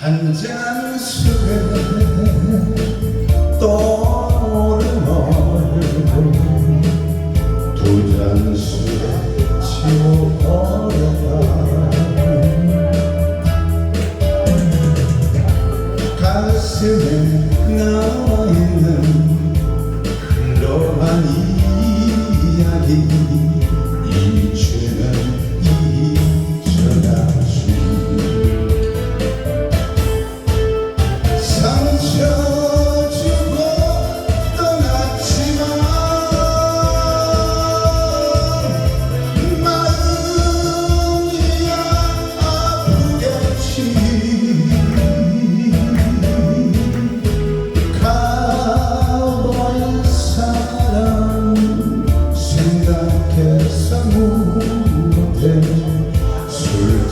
한 잔 술에 떠오른 얼굴 두잔 술에 지워버렸다 가슴에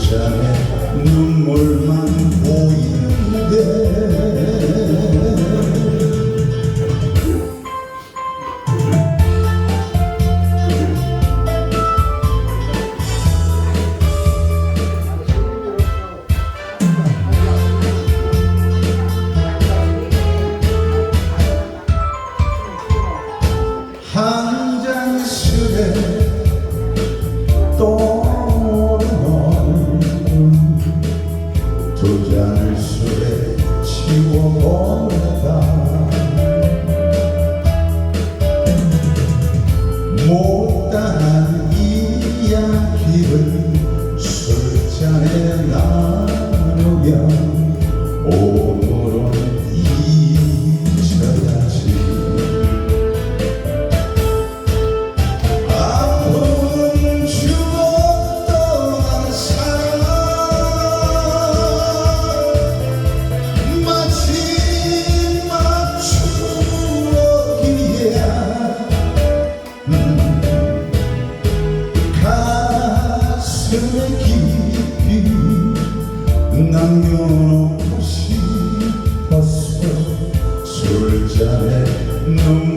술 못다한 이야기를 술잔에 나누며 남겨놓고 싶었어. 술잔에 눈물